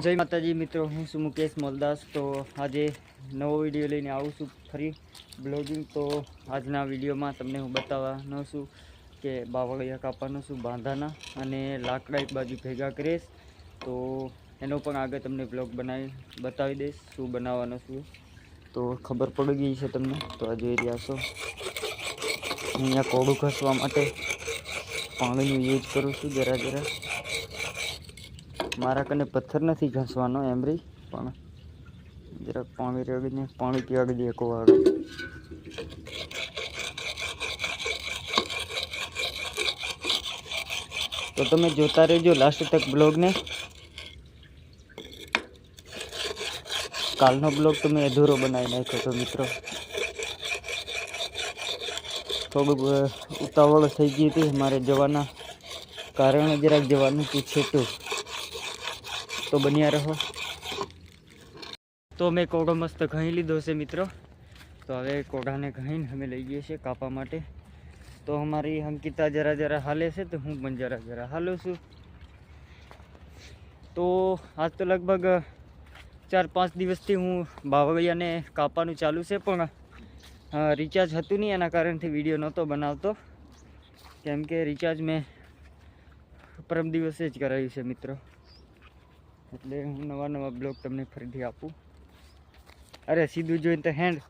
જય માતાજી, મિત્રો, હું છું મુકેશ મોલદાસ. તો આજે નવો વીડિયો લઈને આવું છું ફરી બ્લોગિંગ. તો આજના વિડીયોમાં તમને હું બતાવવાનો છું કે બાવળિયા કાપવાનો છું બાંધાના અને લાકડા એક બાજુ ભેગા કરીશ. તો એનો પણ આગળ તમને બ્લોગ બનાવી, બતાવી દઈશ શું બનાવવાનો છું. તો ખબર પડી ગઈ છે તમને, તો આ જોઈ રહ્યા છો. અહીંયા કોળું ઘસવા માટે પાણીનું યુઝ કરું છું, જરા જરા. મારા કને પથ્થર નથી ઘસવાનો, એમરી. પણ જરાક પાણી રેડીને પાણી પીવા દઈએ એક વાર. તો તમે જોતા રહેજો લાસ્ટ તક બ્લોગને. કાલનો બ્લોગ તમે અધૂરો બનાવી નાખ્યો તો મિત્રો. થોડુંક ઉતાવળ થઈ ગઈ હતી મારે જવાના. કારણે જરાક જવાનું હતું. છેટું તો બન્યા રહો. તો મેં કોડો મસ્ત ઘણી લીધો છે મિત્રો. તો હવે કોઢાને ઘણીને અમે લઈ ગઈએ છીએ કાપવા માટે. તો અમારી અંકિતા જરા જરા હાલે છે તો હું પણ જરા જરા હાલું છું. તો આજ તો લગભગ ચાર પાંચ દિવસથી હું બાવળિયાને કાપવાનું ચાલુ છે પણ રિચાર્જ હતું નહીં એના કારણથી વીડિયો નહોતો બનાવતો. કેમ કે રિચાર્જ મેં પરમ દિવસે જ કરાવ્યું છે મિત્રો. એટલે હું નવા નવા બ્લોગ તમને ફરીથી આપું. અરે, સીધું જોઈને તો હેન્ડ.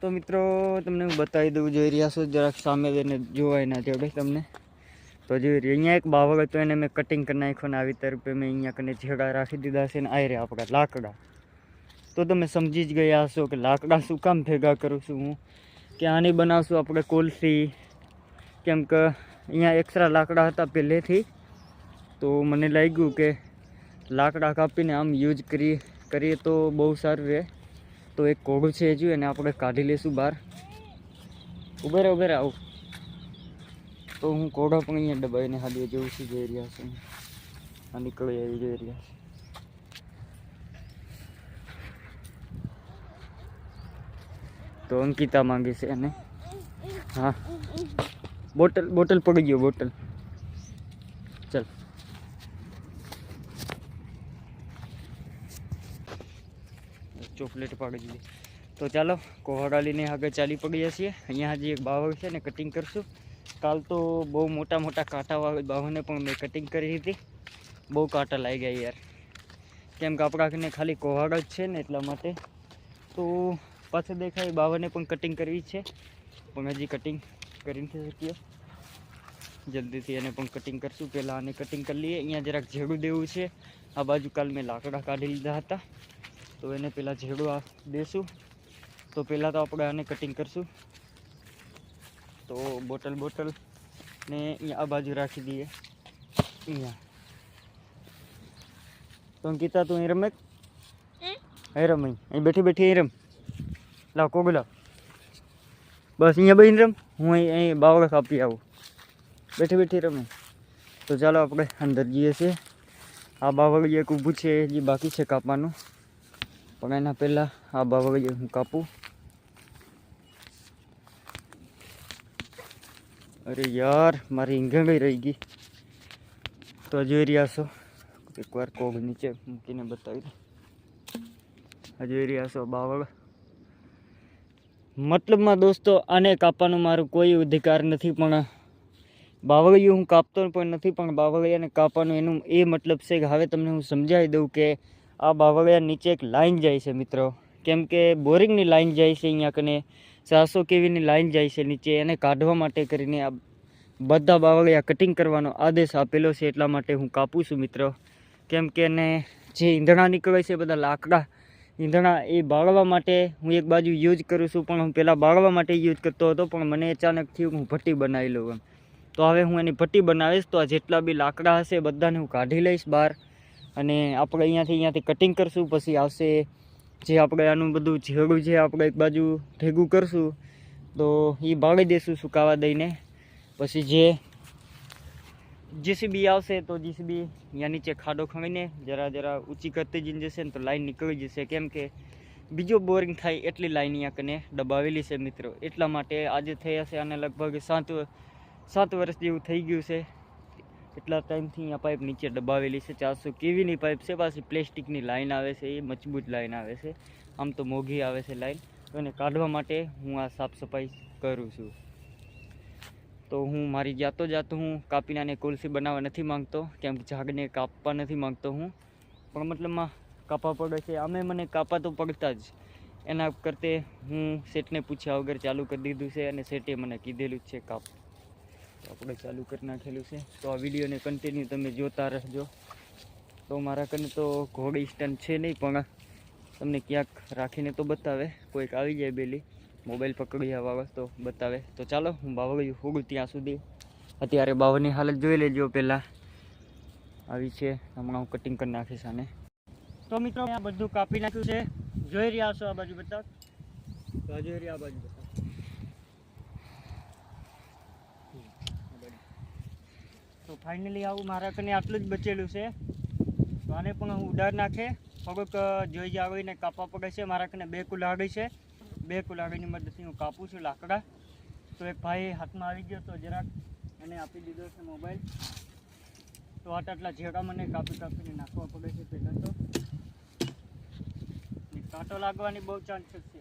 તો મિત્રો, તમને હું બતાવી દઉં, જોઈ રહ્યા છો, જરાક સામે જઈને જોવાય ના જોડે તમને. તો જોઈ રહ્યું, અહીંયા એક બાવળ હતો, એને મેં કટિંગ કરી નાખ્યો ને આવી તરફે મેં અહીંયા કને ઝેડા રાખી દીધા છે ને આ રહ્યા આપણા લાકડા. તો તમે સમજી જ ગયા હશો કે લાકડા શું કામ ભેગા કરું છું હું? કે આની બનાવશું આપણે કોલસી? કેમ કે અહીંયા એક્સ્ટ્રા લાકડા હતા પહેલેથી. તો મને લાગ્યું કે લાકડા કાપીને આમ યુઝ કરીએ કરીએ તો બહુ સારું રહે. તો એક કોળું છે હજુ, એને આપણે કાઢી લઈશું બહાર. ઉભેરે રહે ઉભે રહે આવું. તો હું કોડો પણ અહીંયા દબાઈને હાલી જેવું છું, જોઈ રહ્યા છું. આ નીકળી આવી, જોઈ રહ્યા છે. તો અંકિતા માંગે છે એને. હા. બોટલ બોટલ પડી ગયો, બોટલ ચલ ચોકલેટ પાડી દીધી તો ચાલો, કોહડા લઈને આગળ ચાલી પડીએ છીએ. અહીંયા હજી એક બાવળ છે ને કટિંગ કરશું. કાલ તો બહુ મોટા મોટા કાંટાવાળા બાવળને પણ મેં કટિંગ કરી હતી. બહુ કાંટા લાગી ગયા યાર. કેમ કે આપણા ખાલી કોહાડ જ છે ને એટલા માટે. તો પાછળ દેખાય બાવાને પણ કટિંગ કરવી છે. પણ હજી કટિંગ કરી નથી શકીએ જલ્દીથી એને પણ કટિંગ કરશું. પહેલાં આને કટિંગ કરી લઈએ. અહીંયા જરાક ઝેડું દેવું છે. આ બાજુ કાલ મેં લાકડા કાઢી લીધા હતા. તો એને પહેલાં ઝેડું આ દેશું. તો પહેલાં તો આપણે આને કટિંગ કરશું. તો બોટલ બોટલ ને અહીંયા આ બાજુ રાખી દઈએ. અહીંયા. તો અંકિતા તું અહીં રમે અહીં રમ અહીં. અહીં બેઠી બેઠી અહીં રમ. લાવ કોગો લાવ બસ અહીંયા બેહીને રમ. હું અહીં અહીં બાવળ કાપી આવું. બેઠી બેઠી રમે તો ચાલો આપણે અંદર જઈએ છીએ. આ બાવળ એક ઊભું છે જે બાકી છે કાપવાનું. પણ એના પહેલાં આ બાબા હું કાપું અરે યાર મારી ઈંગણી રહી ગઈ તો જોઈ રહ્યા છો એકવાર કોગ નીચે મૂકીને બતાવી દઉં જોઈ રહ્યા છો બાવળ મતલબમાં દોસ્તો આને કાપવાનું મારું કોઈ અધિકાર નથી પણ બાવળિયું હું કાપતો પણ નથી પણ બાવળિયાને કાપવાનું એનું એ મતલબ છે કે હવે તમને હું સમજાવી દઉં કે આ બાવળિયા નીચે એક લાઈન જાય છે મિત્રો. કેમ કે બોરિંગની લાઈન જાય છે અહીંયા કને, સાસો કેવીની લાઈન જાય છે નીચે, એને કાઢવા માટે કરીને આ બધા બાવળિયા કટિંગ કરવાનો આદેશ આપેલો છે એટલા માટે હું કાપું છું મિત્રો. કેમ કે એને જે ઈંધણા નીકળે છે બધા લાકડા, ઈંધણા એ બાળવા માટે હું એક બાજુ યુઝ કરું છું, પણ હું પહેલાં બાળવા માટે યુઝ કરતો હતો, પણ મને અચાનક થયું હું ભટ્ટી બનાવી લઉં એમ. તો હવે હું એની ભટ્ટી બનાવીશ તો આ જેટલા બી લાકડા હશે બધાને હું કાઢી લઈશ બહાર. અને આપણે અહીંયાથી અહીંયાથી કટિંગ કરશું, પછી આવશે જે આપણે આનું બધું ઝેડું છે, આપણે એક બાજુ ભેગું કરશું, તો એ બાળી દઈશું સુકાવા દઈને. પછી જે જીસીબી આવશે, તો જીસીબી અહીંયા નીચે ખાડો ખણીને જરા જરા ઊંચી કરતી જઈને જશે ને તો લાઈન નીકળી જશે. કેમ કે બીજો બોરિંગ થાય એટલી લાઈન અહીંયા કને દબાવેલી છે મિત્રો. એટલા માટે આજે થયા છે અને લગભગ સાત સાત વર્ષ જેવું થઈ ગયું છે. એટલા ટાઈમથી અહીંયા પાઇપ નીચે દબાવેલી છે. ચારસો કેવીની પાઇપ છે? પાછી પ્લાસ્ટિકની લાઈન આવે છે, એ મજબૂત લાઇન આવે છે. આમ તો મોંઘી આવે છે લાઇન તો એને કાઢવા માટે હું આ સાફ સફાઈ કરું છું. તો હું મારી જાતો જાતો હું કાપીને કોલસી બનાવવા નથી માંગતો, કેમ કે ઝાગને કાપવા નથી માંગતો હું. પણ મતલબમાં કાપવા પડે છે. અમે મને કાપા તો પડતા જ. એના કરતે હું સેટને પૂછ્યા વગર ચાલુ કરી દીધું છે અને સેટે મને કીધેલું જ છે કાપ. આપણે ચાલુ કરી નાખેલું છે. તો આ વિડીયોને કન્ટિન્યુ તમે જોતા રહેજો. તો મારા કને તો ઘોડી સ્ટેન્ડ છે નહીં, પણ તમને ક્યાંક રાખીને તો બતાવે. કોઈક આવી જાય બેલી મોબાઈલ પકડી વાળો તો બતાવે. તો ચાલો, હું બાવળિયું હોગું ત્યાં સુધી. અત્યારે બાવળની હાલત જોઈ લેજો પહેલાં. આવી છે. હમણાં હું કટિંગ કરી નાખીશ આને. તો મિત્રો આ બધું કાપી નાખ્યું છે. જોઈ રહ્યા છો આ બાજુ બધા? જોઈ રહ્યા આ બાજુ બતાવ તો ફાઇનલી આવું મારા કને આટલું જ બચેલું છે. તો આને પણ હું ઉડાડ નાખે. થોડુંક જોઈ જાવીને કાપવા પડે છે. મારા કને બે કુલાડી છે. બે કુલાડીની મદદથી હું કાપું છું લાકડા. તો એક ભાઈ હાથમાં આવી ગયો તો જરાક એને આપી દીધો છે મોબાઈલ. તો આટ આટલા ઝેડા મને કાપી કાપીને નાખવા પડે છે પહેલાં તો. કાંટો લાગવાની બહુ ચાન્સીસ છે.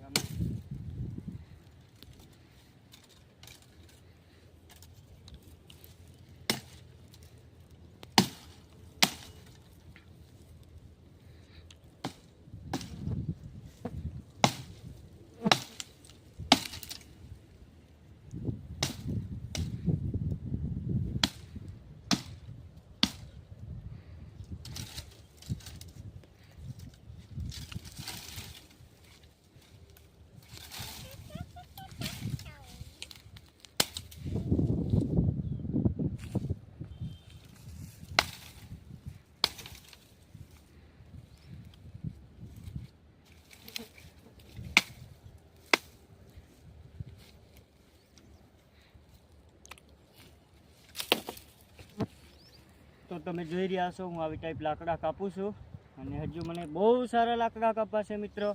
તો તમે જોઈ રહ્યા છો, હું આવી ટાઈપ લાકડા કાપું છું. અને હજુ મને બહુ સારા લાકડા કાપા છે મિત્રો.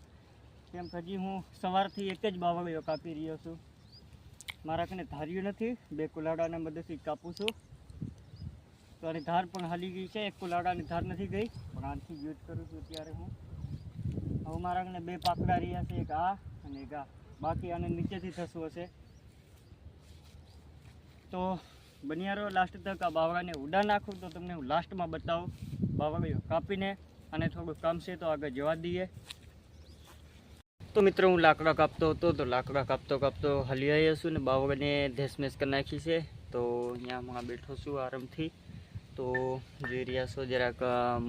કેમ કે હજી હું સવારથી એક જ બાવળીઓ કાપી રહ્યો છું. મારા કને ધાર્યું નથી, બે કુલાડાના મદદથી કાપું છું. તો આની ધાર પણ હાલી ગઈ છે, એક કુલાડાની ધાર નથી ગઈ. પણ આનથી યુઝ કરું છું ત્યારે હું. હવે મારા કને બે પાકડા રહ્યા છે, એક આ અને એક આ. બાકી આને નીચેથી થશું હશે. તો બનિયારો લાસ્ટ તક આ બાવળાને ઉડા નાખું તો તમને હું લાસ્ટમાં બતાવું. બાવળીઓ કાપીને અને થોડું કામ છે તો આગળ જવા દઈએ. તો મિત્રો હું લાકડા કાપતો હતો તો લાકડા કાપતો કાપતો હલી આવ્યો છું ને બાવળને ધેસમેસ કરી નાખી છે. તો અહીંયા હું બેઠો છું આરામથી. તો જોઈ રહ્યા છો જરાક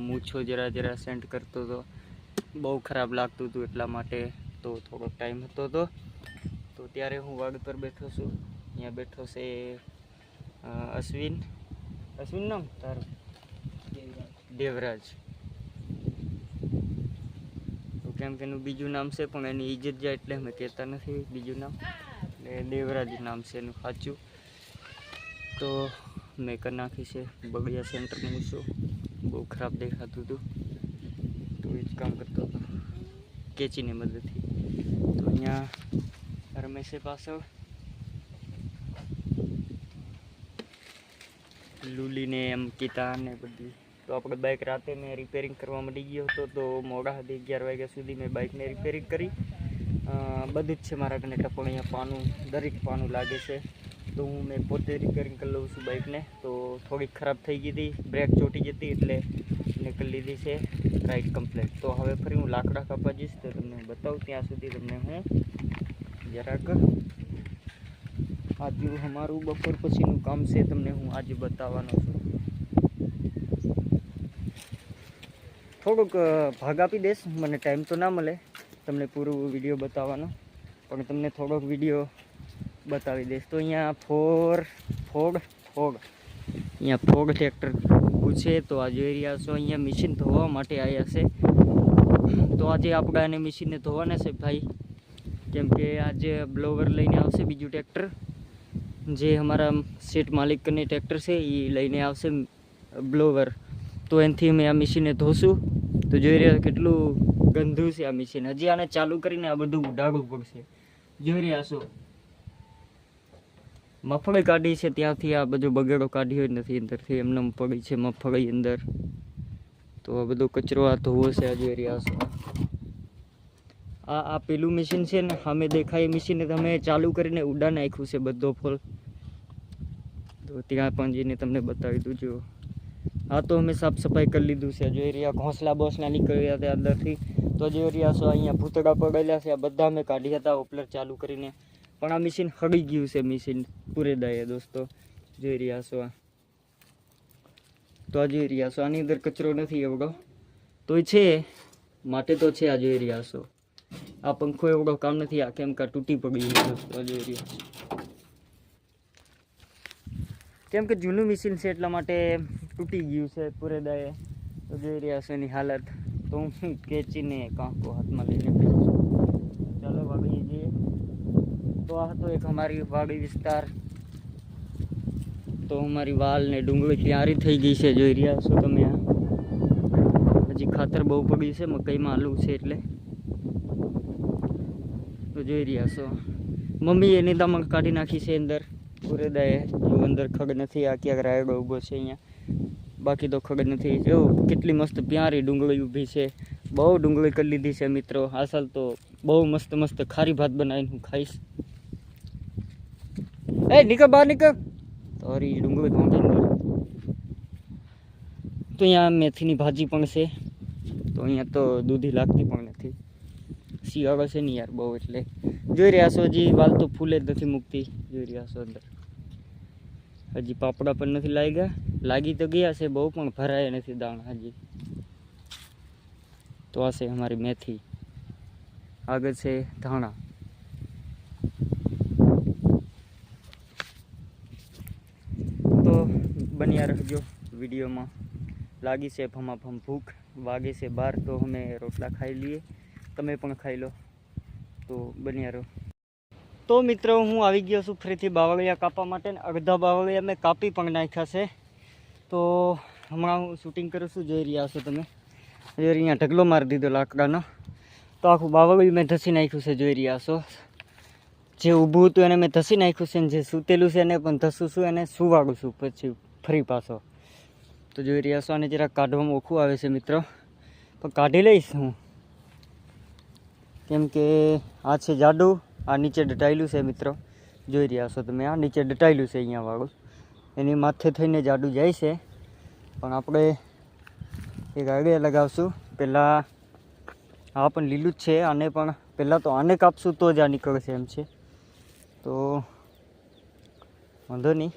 મૂછો જરા જરા સેન્ટ કરતો હતો. બહુ ખરાબ લાગતું હતું એટલા માટે તો થોડોક ટાઈમ હતો તો. તો ત્યારે હું વાડ પર બેઠો છું. અહીંયા બેઠો છે અશ્વિન. અશ્વિન નામ? તારું. દેવરાજ. તો કેમ કે એનું બીજું નામ છે પણ એની ઇજ્જત જાય એટલે અમે કહેતા નથી બીજું નામ. એટલે દેવરાજ નામ છે એનું સાચું. તો મેં કરી નાખી છે બગડિયા સેન્ટરનું મૂકશું. બહુ ખરાબ દેખાતું હતું. તો એ જ કામ કરતો હતો. કેચીની મદદથી. તો અહીંયા રમેશે પાછળ. લુલીને એમ કીતા ને બધી. તો આપણે બાઇક રાતે મેં રિપેરિંગ કરવા મળી ગયો હતો, તો મોડા સુધી અગિયાર વાગ્યા સુધી મેં બાઇકને રિપેરિંગ કરી. બધું જ છે મારા કને ટપણ અહીંયા પાનું, દરેક પાનું લાગે છે. તો હું મેં પોતે રિપેરિંગ કરી લઉં છું બાઇકને તો થોડીક ખરાબ થઈ ગઈ હતી બ્રેક ચોટી જતી એટલે કરી લીધી છે રાઈડ કમ્પ્લેટ તો હવે ફરી હું લાકડા કાપવા જઈશ તો તમને બતાવું, ત્યાં સુધી તમને હું જરાક આજનું અમારું બપોર પછીનું કામ છે, તમને હું આજે બતાવવાનો છું. થોડુંક ભાગ આપી દઈશ, મને ટાઈમ તો ના મળે, તમને પૂરું વીડિયો બતાવવાનો. પણ તમને થોડોક વીડિયો બતાવી દઈશ. તો અહીંયા ફોર ફોગ ફોગ. અહીંયા ફોગ ટ્રેક્ટર ઊભું છે તો આ જોઈ રહ્યા છો, અહીંયા મશીન ધોવા માટે આવ્યા છે. તો આજે આપણે આને મશીનને ધોવાના છે, ભાઈ. કેમ કે આજે બ્લોવર લઈને આવશે બીજું ટ્રેક્ટર. જે અમારા સેટ માલિકની ટ્રેક્ટર છે એ લઈને આવશે બ્લોવર તો એનાથી અમે આ મશીનને ધોશું. તો જોઈ રહ્યા કેટલું ગંદુ છે આ મશીન હજી આને ચાલુ કરીને આ બધું ઉડાડવું પડશે. જોઈ રહ્યા છો. મફળી કાઢી છે, ત્યાંથી આ બધો બગેડો કાઢ્યો નથી અંદરથી. એમને એમ પડી છે મફળી અંદર. તો આ બધો કચરો આ ધોવો છે, આ જોઈ રહ્યા છો. આ આ પેલું મશીન છે ને, સામે દેખાય એ મશીન તમે ચાલુ કરીને ઉડા નાખ્યું છે બધો ફોલ. તો ત્યાં પણ જઈને તમને બતાવી દઉં જો હા તો અમે સાફ સફાઈ કરી લીધું છે. જોઈ રહ્યા ઘોંસલા બોસલા નીકળ્યા હતા અંદરથી. તો જોઈ રહ્યા છો અહીંયા ભૂતડા પડેલા છે. આ બધા અમે કાઢ્યા હતા ઓપલર ચાલુ કરીને. પણ આ મશીન હળી ગયું છે મશીન પૂરે દાયે દોસ્તો. જોઈ રહ્યા છો આ. તો આ જોઈ રહ્યા છો. આની અંદર કચરો નથી એવડો તોય છે. માટે તો છે આ, જોઈ રહ્યા છો. આ પંખો એવડો કામ નથી, આ કેમ કે તૂટી પડી જોઈ રહ્યા કેમ કે જૂનું મશીન છે એટલા માટે તૂટી ગયું છે પૂરેદાએ. તો જોઈ રહ્યા છો એની હાલત. તો હું ખેંચીને કાંકો હાથમાં લઈને ચાલો વાગી જઈએ. તો આ હતો એક અમારી વાડી વિસ્તાર. તો અમારી વાલ ને ડુંગળી તૈયારી થઈ ગઈ છે, જોઈ રહ્યા છો તમે હજી ખાતર બહુ પડી છે, મકાઈમાં આલુ છે એટલે. તો જોઈ રહ્યા છો. મમ્મી એની દામણ કાઢી નાખી છે અંદર. પૂરે દાયે જો અંદર ખગ નથી, આ ક્યાંક રાયડો ઊભો છે અહીંયા. બાકી તો ખગ નથી. જો, કેટલી મસ્ત પ્યારી ડુંગળી ઊભી છે. બહુ ડુંગળી કરી લીધી છે મિત્રો. આ તો બહુ મસ્ત મસ્ત ખારી ભાત બનાવીને હું ખાઈશ. એ, નીકળ બહાર નીકળ. તારી ડુંગળી તો અહીંયા મેથીની ભાજી પણ છે. તો અહીંયા તો દૂધી લાગતી પણ શિયાળો છે ને યાર બહુ એટલે. જોઈ રહ્યા છો હજી વાલ તો ફૂલે જ નથી મૂકતી. જોઈ રહ્યા છો અંદર. હજી પાપડા પણ નથી લાગ્યા. લાગી તો ગયા છે બહુ, પણ ભરાયા નથી દાણ હજી. તો આ છે અમારી મેથી. આગળ છે ધાણા. તો બન્યા રહેજો વિડીયોમાં. લાગી છે ભમાભમ ભૂખ, વાગે છે બાર, તો અમે રોટલા ખાઈ લઈએ. તમે પણ ખાઈ લો. તો બન્યા રહો. તો મિત્રો, હું આવી ગયો છું ફરીથી બાવળિયા કાપવા માટે અડધા બાવળિયા મેં કાપી પણ નાખ્યા છે. તો હમણાં હું શૂટિંગ કરું છું, જોઈ રહ્યા છો તમે. જોઈ અહીંયા ઢગલો મારી દીધો લાકડાનો. તો આખું બાવળિયું મેં ધસી નાખ્યું છે, જોઈ રહ્યા છો જે ઊભું હતું એને મેં ધસી નાખ્યું છે ને જે સૂતેલું છે એને પણ ધસું છું એને સુવાડું છું પછી ફરી પાછો. તો જોઈ રહ્યા છો અને જરાક કાઢવામાં ઓખું આવે છે મિત્રો. પણ કાઢી લઈશ હું. કેમ કે આ છે જાડું, આ નીચે ડટાયેલું છે મિત્રો. જોઈ રહ્યા છો તમે, આ નીચે ડટાયેલું છે અહીંયા વાળું. એની માથે થઈને જાડું જાય છે. પણ આપણે એક આગળ લગાવશું. પહેલાં આ પણ લીલું જ છે, આને પણ પહેલાં તો આને કાપશું તો જ આ નીકળશે એમ છે. તો વાંધો નહીં.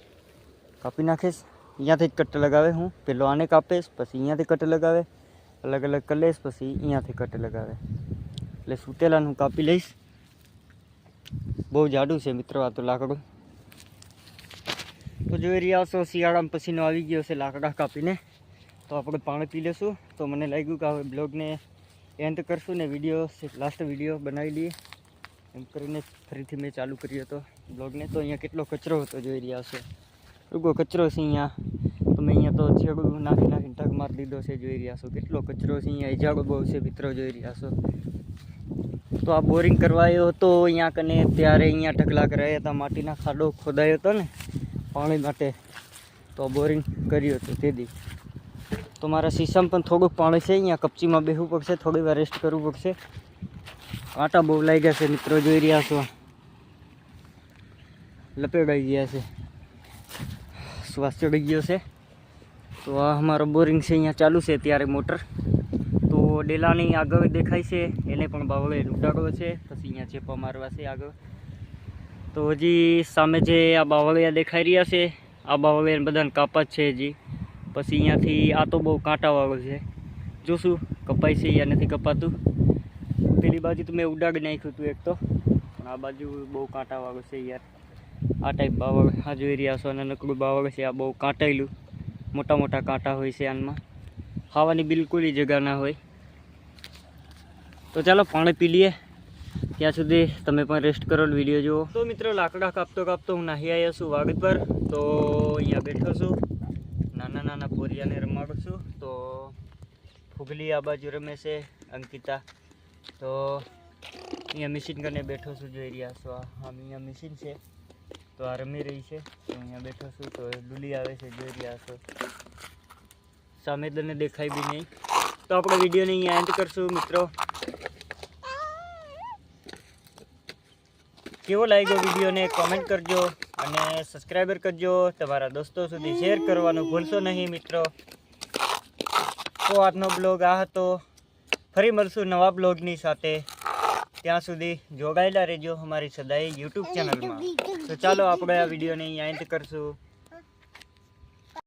કાપી નાખીશ. અહીંયાથી જ કટ લગાવે હું. પહેલો આને કાપીશ, પછી અહીંયાથી કટ લગાવે. અલગ અલગ કરી લઈશ, પછી અહીંયાથી કટ લગાવે. એટલે સૂતેલાનું કાપી લઈશ. બહુ જાડું છે મિત્રો આ તો લાકડું. તો જોઈ રહ્યા છો શિયાળામાં પસીનો આવી ગયો છે લાકડા કાપીને. તો આપણે પાણી પી લેશું તો મને લાગ્યું કે હવે બ્લોગને એન્ડ કરશું ને વીડિયો, લાસ્ટ વીડિયો બનાવી લઈએ. એમ કરીને ફરીથી મેં ચાલુ કર્યો હતો બ્લોગને. તો અહીંયા કેટલો કચરો હતો જોઈ રહ્યા છો રૂગો કચરો છે અહીંયા? તો મેં અહીંયા તો છેડું નાખી નાખીને ઢગ મારી દીધો છે જોઈ રહ્યા છો કેટલો કચરો છે અહીંયા? ઇજાડો બહુ છે મિત્રો જોઈ રહ્યા છો તો આ બોરિંગ કરવાયો હતો, અહીંયા કને ત્યારે અહીંયા ઢગલા કરાયા હતા, માટીના ખાડો ખોદાયો હતો ને, પાણી માટે. તો બોરિંગ કર્યું હતું તેથી તો મારા શીશામાં પણ થોડુંક પાણી છે, અહીંયા કપચીમાં બેસવું પડશે, થોડી વાર રેસ્ટ કરવું પડશે. કાંટા બહુ લાગ્યા છે, મિત્રો જોઈ રહ્યા છો. લપેડાઈ ગયા છે. શ્વાસ ચડી ગયો છે. તો આ અમારો બોરિંગ છે, અહીંયા ચાલુ છે ત્યારે મોટર. ડેલાની આગળ દેખાય છે. એને પણ બાવળે લૂંટાડો છે. પછી અહીંયા ચેપા મારવા છે આગળ. તો હજી સામે જે આ બાવળિયા દેખાઈ રહ્યા છે, આ બાવળિયા બધાને કાપા છે હજી. પછી અહીંયાથી આ તો બહુ કાંટાવાળો છે. જોશું કપાય છે અહીંયા નથી કપાતું. પેલી બાજુ તો મેં ઉડાડી નાખ્યું હતું એક તો. પણ આ બાજુ બહુ કાંટાવાળો છે યાર. આ ટાઈપ બાવળ આ જોઈ રહ્યા છો અને નકડું બાવળ છે, આ બહુ કાંટાયેલું. મોટા મોટા કાંટા હોય છે આનમાં. ખાવાની બિલકુલ જગ્યા ના હોય. તો ચાલો પાણી પી લઈએ. ત્યાં સુધી તમે પણ રેસ્ટ કરો વીડિયો જુઓ. તો મિત્રો, લાકડા કાપતો કાપતો હું નાહી આવ્યા છું વાગત પર. તો અહીંયા બેઠો છું. નાના નાના પોરિયાને રમાડું છું. તો ફુગલી આ બાજુ રમે છે, અંકિતા. તો અહીંયા મશીન કરીને બેઠો છું, જોઈ રહ્યા છો. આ અહીંયા મશીન છે. તો આ રમી રહી છે. તો અહીંયા બેઠો છું. તો ડુલી આવે છે, જોઈ રહ્યા છો. સામે તને દેખાય બી નહીં. તો આપણે વિડીયોને અહીંયા એન્ડ કરશું, મિત્રો. કેવો લાગ્યો વિડીયોને કોમેન્ટ કરજો અને સબસ્ક્રાઈબર કરજો. તમારા દોસ્તો સુધી શેર કરવાનું ભૂલશો નહીં મિત્રો. તો આજનો બ્લોગ આ હતો. ફરી મળશું નવા બ્લોગની સાથે. ત્યાં સુધી જોડાયેલા રહેજો અમારી સદાય યુટ્યુબ ચેનલમાં. તો ચાલો આપણે આ વિડીયોને અહીંયા એન્ડ કરશું.